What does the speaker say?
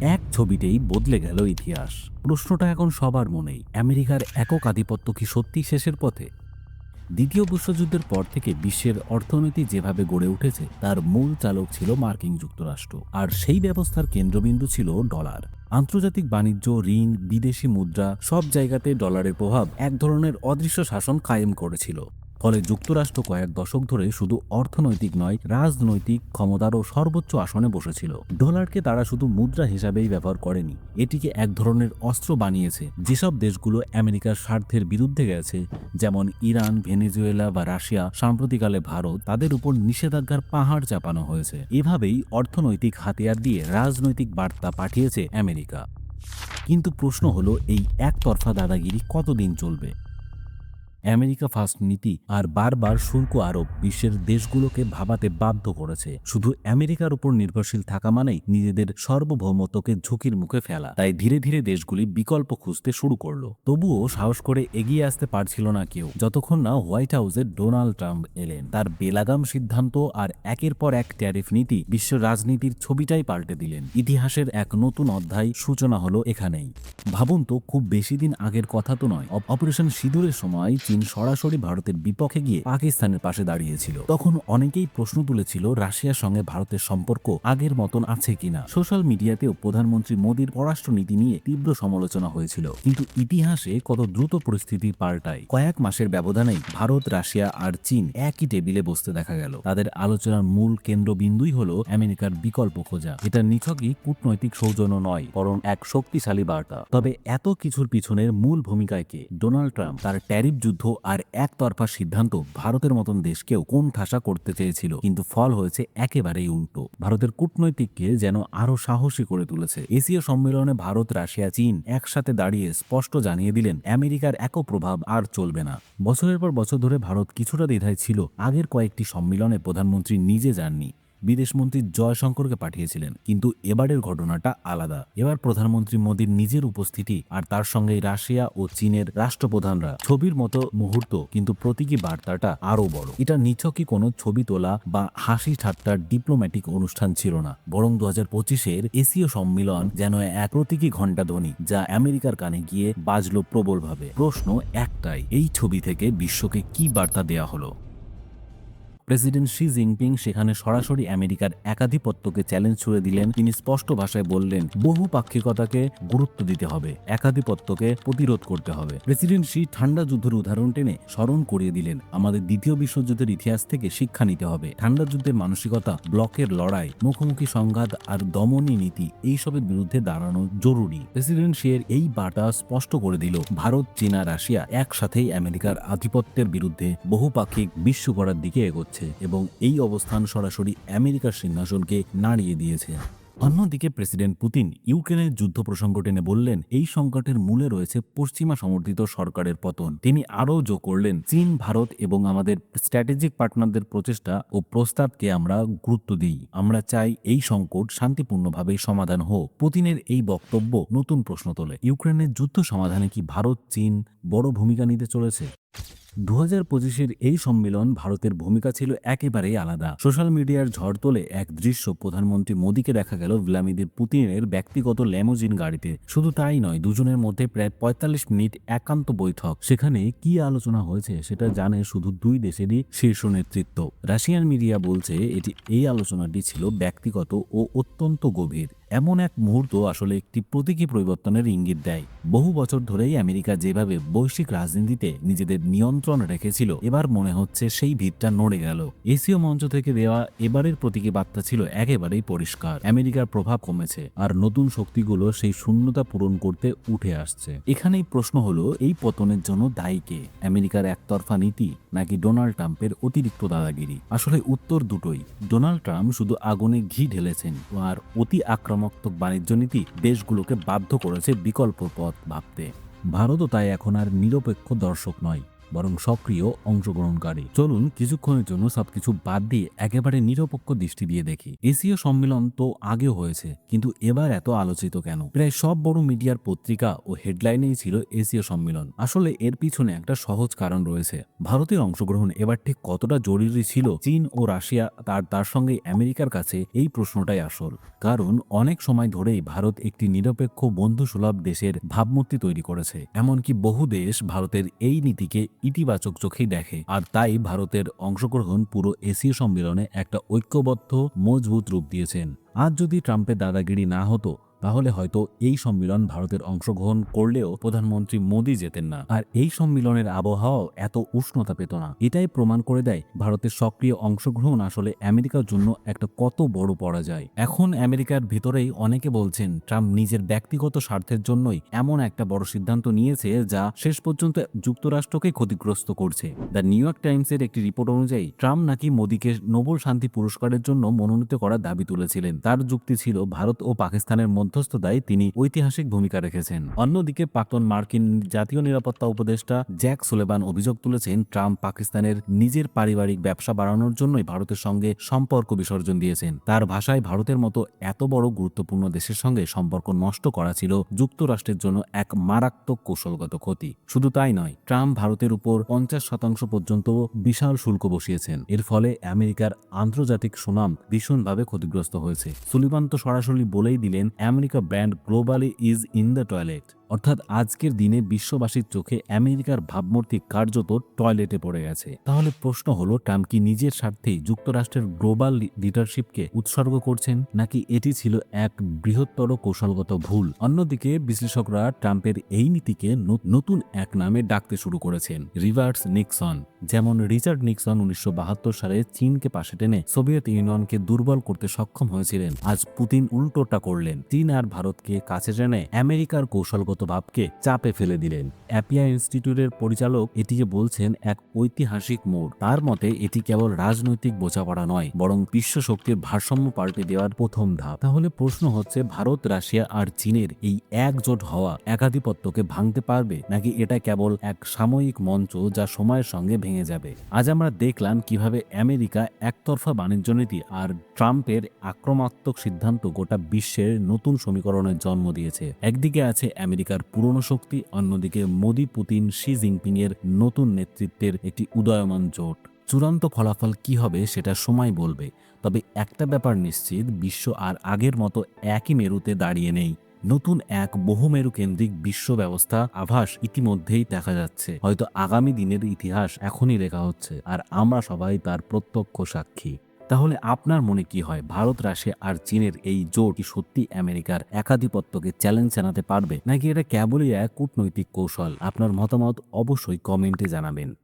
এক ছবিতেই বদলে গেল ইতিহাস। প্রশ্নটা এখন সবার মনেই, আমেরিকার একক আধিপত্য কি সত্যি শেষের পথে? দ্বিতীয় বিশ্বযুদ্ধের পর থেকে বিশ্বের অর্থনীতি যেভাবে গড়ে উঠেছে, তার মূল চালক ছিল মার্কিন যুক্তরাষ্ট্র। আর সেই ব্যবস্থার কেন্দ্রবিন্দু ছিল ডলার। আন্তর্জাতিক বাণিজ্য, ঋণ, বিদেশি মুদ্রা, সব জায়গাতে ডলারের প্রভাব এক ধরনের অদৃশ্য শাসন কায়েম করেছিল। ফলে যুক্তরাষ্ট্র কয়েক দশক ধরে শুধু অর্থনৈতিক নয়, রাজনৈতিক ক্ষমতারও সর্বোচ্চ আসনে বসেছিল। ডলারকে তারা শুধু মুদ্রা হিসাবেই ব্যবহার করেনি, এটিকে এক ধরনের অস্ত্র বানিয়েছে। যেসব দেশগুলো আমেরিকার স্বার্থের বিরুদ্ধে গেছে, যেমন ইরান, ভেনেজুয়েলা বা রাশিয়া সাম্প্রতিকালে ভারত, তাদের উপর নিষেধাজ্ঞার পাহাড় চাপানো হয়েছে। এভাবেই অর্থনৈতিক হাতিয়ার দিয়ে রাজনৈতিক বার্তা পাঠিয়েছে আমেরিকা। কিন্তু প্রশ্ন হলো, এই একতরফা দাদাগিরি কতদিন চলবে? আমেরিকা ফার্স্ট নীতি আর বারবার শুল্ক আরোপ বিশ্বের দেশগুলোকে ভাবাতে বাধ্য করেছে। শুধু আমেরিকার উপর নির্ভরশীল থাকা মানেই নিজেদের সার্বভৌমত্বকে ঝুঁকির মুখে ফেলা। তাই ধীরে ধীরে দেশগুলি বিকল্প খুঁজতে শুরু করল। তবুও সাহস করে এগিয়ে আসতে পারছিল না কেউ। যতক্ষণ না হোয়াইট হাউসে ডোনাল্ড ট্রাম্প এলেন, তার বেলাগাম সিদ্ধান্ত আর একের পর এক ট্যারিফ নীতি বিশ্ব রাজনীতির ছবিটাই পাল্টে দিলেন। ইতিহাসের এক নতুন অধ্যায় সূচনা হলো এখানেই। ভাবুন তো, খুব বেশি দিন আগের কথা তো নয়। অপ- অপারেশন সিঁদুরের সময় চীন সরাসরি ভারতের বিপক্ষে গিয়ে পাকিস্তানের পাশে দাঁড়িয়েছিল। তখন অনেকেই প্রশ্ন তুলেছিল, রাশিয়ার সঙ্গে ভারতের সম্পর্ক আগের মতন আছে কিনা? সোশ্যাল মিডিয়াতেও প্রধানমন্ত্রী মোদীর পররাষ্ট্রনীতি নিয়ে তীব্র সমালোচনা হয়েছিল। কিন্তু ইতিহাসে কত দ্রুত পরিস্থিতি পাল্টায়। কয়েক মাসের ব্যবধানেই ভারত, রাশিয়া আর চীন একই টেবিলে বসতে দেখা গেল। তাদের আলোচনার মূল কেন্দ্রবিন্দুই হলো আমেরিকার বিকল্প খোঁজা। এটা নিছকই কূটনৈতিক সৌজন্য নয়, বরং এক শক্তিশালী বার্তা। তবে এত কিছুর পিছনের মূল ভূমিকায় কে? ডোনাল্ড ট্রাম্প তার ট্যারিফ যুদ্ধ আর একতরফা সিদ্ধান্ত ভারতের মতন দেশকেও কোন ঠাসা করতে চেয়েছিল, কিন্তু ফল হয়েছে একেবারেই উল্টো। ভারতের কূটনৈতিককে যেন আরও সাহসী করে তুলেছে। এশীয় সম্মেলনে ভারত, রাশিয়া, চীন একসাথে দাঁড়িয়ে স্পষ্ট জানিয়ে দিলেন, আমেরিকার এক প্রভাব আর চলবে না। বছরের পর বছর ধরে ভারত কিছুটা দ্বিধায় ছিল। আগের কয়েকটি সম্মেলনে প্রধানমন্ত্রী নিজে যাননি। বিদেশমন্ত্রী জয়শঙ্করকে পাঠিয়েছিলেন, কিন্তু এবারের ঘটনাটা আলাদা। এবার প্রধানমন্ত্রী মোদীর নিজের উপস্থিতি আর তার সঙ্গে রাশিয়া ও চীনের রাষ্ট্রপ্রধানরা। ছবির মতো মুহূর্ত, কিন্তু প্রতীকী বার্তাটা আরও বড়। এটা নিছকই কোনো ছবি তোলা বা হাসি ঠাট্টার ডিপ্লোম্যাটিক অনুষ্ঠান ছিল না। বরং দু হাজার পঁচিশের এশীয় সম্মিলন যেন এক প্রতীকী ঘণ্টা ধ্বনি, যা আমেরিকার কানে গিয়ে বাজলো প্রবলভাবে। প্রশ্ন একটাই, এই ছবি থেকে বিশ্বকে কি বার্তা দেয়া হলো? প্রেসিডেন্ট শি জিনপিং সেখানে সরাসরি আমেরিকার একাধিপত্যকে চ্যালেঞ্জ ছুড়ে দিলেন। তিনি স্পষ্ট ভাষায় বললেন বহুপাক্ষিকতাকে গুরুত্ব দিতে হবে, একাধিপত্যকে প্রতিরোধ করতে হবে। প্রেসিডেন্ট শি ঠান্ডা যুদ্ধের উদাহরণ টেনে স্মরণ করিয়ে দিলেন, আমাদের দ্বিতীয় বিশ্বযুদ্ধের ইতিহাস থেকে শিক্ষা নিতে হবে। ঠান্ডা যুদ্ধের মানসিকতা, ব্লকের লড়াই, মুখোমুখি সংঘাত আর দমনী নীতি, এইসবের বিরুদ্ধে দাঁড়ানো জরুরি। প্রেসিডেন্ট শিয়ের এই বার্তা স্পষ্ট করে দিল, ভারত, চীনা রাশিয়া একসাথেই আমেরিকার আধিপত্যের বিরুদ্ধে বহুপাক্ষিক বিশ্ব করার দিকে এগোচ্ছে। এবং এই অবস্থান সরাসরি আমেরিকার সিংহাসনকে নাড়িয়ে দিয়েছে। অন্যদিকে প্রেসিডেন্ট পুতিন ইউক্রেনের যুদ্ধ প্রসঙ্গ টেনে বললেন, এই সংকটের মূলে রয়েছে পশ্চিমা সমর্থিত সরকারের পতন। তিনি আরও যোগ করলেন, চীন, ভারত এবং আমাদের স্ট্র্যাটেজিক পার্টনারদের প্রচেষ্টা ও প্রস্তাবকে আমরা গুরুত্ব দিই। আমরা চাই এই সংকট শান্তিপূর্ণভাবে সমাধান হোক। পুতিনের এই বক্তব্য নতুন প্রশ্ন তোলে, ইউক্রেনের যুদ্ধ সমাধানে কি ভারত, চীন বড় ভূমিকা নিতে চলেছে? দু হাজার পঁচিশের এই সম্মেলন ভারতের ভূমিকা ছিল একেবারেই আলাদা। সোশ্যাল মিডিয়ার ঝড় তোলে এক দৃশ্য প্রধানমন্ত্রী মোদীকে দেখা গেল ভ্লাদিমির পুতিনের ব্যক্তিগত ল্যামোজিন গাড়িতে। শুধু তাই নয়, দুজনের মধ্যে প্রায় পঁয়তাল্লিশ মিনিট একান্ত বৈঠক। সেখানে কি আলোচনা হয়েছে সেটা জানে শুধু দুই দেশেরই শীর্ষ নেতৃত্ব। রাশিয়ান মিডিয়া বলছে এটি এই আলোচনাটি ছিল ব্যক্তিগত ও অত্যন্ত গভীর। এমন এক মুহূর্ত আসলে একটি প্রতীকী পরিবর্তনের ইঙ্গিত দেয়। বহু বছর ধরেই আমেরিকা যেভাবে বৈশ্বিক রাজনীতিতে নিজেদের নিয়ন্ত্রণ রেখেছিল, এবার মনে হচ্ছে সেই ভিতটা নড়ে গেল। এশীয় মঞ্চ থেকে দেওয়া এবারের প্রতীকী বার্তা ছিল একেবারেই পরিষ্কার। আমেরিকার প্রভাব কমেছে আর নতুন শক্তিগুলো সেই শূন্যতা পূরণ করতে উঠে আসছে। এখানেই প্রশ্ন হলো, এই পতনের জন্য দায়ী কে? আমেরিকার একতরফা নীতি নাকি ডোনাল্ড ট্রাম্পের অতিরিক্ত দাদাগিরি? আসলে উত্তর দুটোই। ডোনাল্ড ট্রাম্প শুধু আগুনে ঘি ঢেলেছেন, আর অতি আক্রমণাত্মক বাণিজ্য নীতি দেশগুলোকে বাধ্য করেছে বিকল্প পথ ভাবতে। ভারতও তাই এখন আর নিরপেক্ষ দর্শক নয়। বরং সক্রিয় অংশগ্রহণকারী। চলুন কিছুক্ষণের জন্য সবকিছু বাদ দিয়ে একেবারে নিরপেক্ষ দৃষ্টি দিয়ে দেখি। এশীয় সম্মেলন তো আগেও হয়েছে, কিন্তু এবার এত আলোচিত কেন? প্রায় সব বড় মিডিয়ার পত্রিকা ও হেডলাইনেই ছিল এশীয় সম্মেলন। আসলে এর পিছনে একটা সহজ কারণ রয়েছে। ভারতের অংশগ্রহণ এবার ঠিক কতটা জরুরি ছিল চীন ও রাশিয়া তার তার সঙ্গে আমেরিকার কাছে এই প্রশ্নটাই আসল। কারণ অনেক সময় ধরেই ভারত একটি নিরপেক্ষ বন্ধুসুলভ দেশের ভাবমূর্তি তৈরি করেছে। এমনকি বহু দেশ ভারতের এই নীতিকে ইতিবাচক চোখেই দেখে। আর তাই ভারতের অংশগ্রহণ পুরো এশীয় সম্মেলনে একটা ঐক্যবদ্ধ, মজবুত রূপ দিয়েছেন। আজ যদি ট্রাম্পের দাদাগিরি না হতো তাহলে হয়তো এই সম্মেলন ভারতের অংশগ্রহণ করলেও প্রধানমন্ত্রী মোদী যেতেন না। আর এই সম্মেলনের আবহাওয়াও এত উষ্ণতা পেত না। এটাই প্রমাণ করে দেয় ভারতের সক্রিয় অংশগ্রহণ আসলে আমেরিকার জন্য একটা কত বড় পরাজয়। এখন আমেরিকার ভিতরেই অনেকে বলছেন, ট্রাম্প নিজের ব্যক্তিগত স্বার্থের জন্যই এমন একটা বড় সিদ্ধান্ত নিয়েছে যা শেষ পর্যন্ত যুক্তরাষ্ট্রকে ক্ষতিগ্রস্ত করছে। দ্য নিউ ইয়র্ক টাইমসের একটি রিপোর্ট অনুযায়ী, ট্রাম্প নাকি মোদীকে নোবেল শান্তি পুরস্কারের জন্য মনোনীত করার দাবি তুলেছিলেন। তার যুক্তি ছিল, ভারত ও পাকিস্তানের মধ্যস্থতায় তিনি ঐতিহাসিক ভূমিকা রেখেছেন। অন্যদিকে প্রাক্তন মার্কিন জাতীয় নিরাপত্তা উপদেষ্টা জ্যাক সুলেবান অভিযোগ তুলেছেন, ট্রাম্প পাকিস্তানের নিজের পারিবারিক ব্যবসা বাড়ানোর জন্যই ভারতের সঙ্গে সম্পর্ক বিসর্জন দিয়েছেন। তার ভাষায় ভারতের মতো এত বড় গুরুত্বপূর্ণ দেশের সঙ্গে সম্পর্ক নষ্ট করা ছিল যুক্তরাষ্ট্রের জন্য এক মারাত্মক কৌশলগত ক্ষতি। শুধু তাই নয়, ট্রাম্প ভারতের উপর পঞ্চাশ শতাংশ পর্যন্ত বিশাল শুল্ক বসিয়েছেন। এর ফলে আমেরিকার আন্তর্জাতিক সুনাম ভীষণভাবে ক্ষতিগ্রস্ত হয়েছে। সুলিবান তো সরাসরি বলেই দিলেন America brand globally is in the toilet অর্থাৎ আজকের দিনে বিশ্ববাসীর চোখে আমেরিকার ভাবমূর্তি কার্যত টয়লেটে পড়ে গেছে। তাহলে প্রশ্ন হলো ট্রাম্প কি নিজের স্বার্থেই যুক্তরাষ্ট্রের গ্লোবাল লিডারশিপকে উৎসর্গ করছেন, নাকি এটি ছিল এক বৃহত্তর কৌশলগত ভুল? অন্যদিকে বিশ্লেষকরা ট্রাম্পের এই নীতিকে নতুন এক নামে ডাকতে শুরু করেছেন, রিভার্স নিক্সন। যেমন রিচার্ড নিক্সন উনিশশো বাহাত্তর সালে চীনকে পাশে টেনে সোভিয়েত ইউনিয়নকে দুর্বল করতে সক্ষম হয়েছিলেন। আজ পুতিন উল্টোটা করলেন, চীন আর ভারতকে কাছে টেনে আমেরিকার কৌশলগত ভাবকে চাপে ফেলে দিলেন। অ্যাপিয়া ইনস্টিটিউটের পরিচালক এটিকে বলছেন এক ঐতিহাসিক মোড়। তার মতে, এটি কেবল রাজনৈতিক বোঝাপড়া নয়, বরং বিশ্ব শক্তির ভারসাম্য পাল্টে দেওয়ার প্রথম ধাপ। তাহলে প্রশ্ন হচ্ছে, ভারত, রাশিয়া আর চীনের এই একজোট হওয়া একাধিপত্যকে ভাঙতে পারবে? নাকি এটা কেবল এক সাময়িক মঞ্চ যা সময়ের সঙ্গে ভেঙে যাবে? আজ আমরা দেখলাম কীভাবে আমেরিকা একতরফা বাণিজ্য নীতি আর ট্রাম্পের আক্রমণাত্মক সিদ্ধান্ত গোটা বিশ্বের নতুন সমীকরণের জন্ম দিয়েছে। একদিকে আছে আমেরিকার পুরনো শক্তি, অন্যদিকে মোদি, পুতিন, শি জিনপিং এর নতুন নেতৃত্বের একটি উদয়মান জোট। চূড়ান্ত ফলাফল কি হবে সেটা সময় বলবে, তবে একটা ব্যাপার নিশ্চিত, বিশ্ব আর আগের মতো একই মেরুতে দাঁড়িয়ে নেই। নতুন এক বহুমেরু কেন্দ্রিক বিশ্ব ব্যবস্থা আভাস ইতিমধ্যেই দেখা যাচ্ছে। হয়তো আগামী দিনের ইতিহাস এখনই লেখা হচ্ছে, আর আমরা সবাই তার প্রত্যক্ষ সাক্ষী। তাহলে আপনার মনে কি হয়? ভারত, রাশিয়া আর চীনের এই জোট কি সত্যি আমেরিকার একাধিপত্যকে চ্যালেঞ্জ জানাতে পারবে? নাকি এটা কেবলই এক কূটনৈতিক কৌশল? আপনার মতামত অবশ্যই কমেন্টে জানাবেন।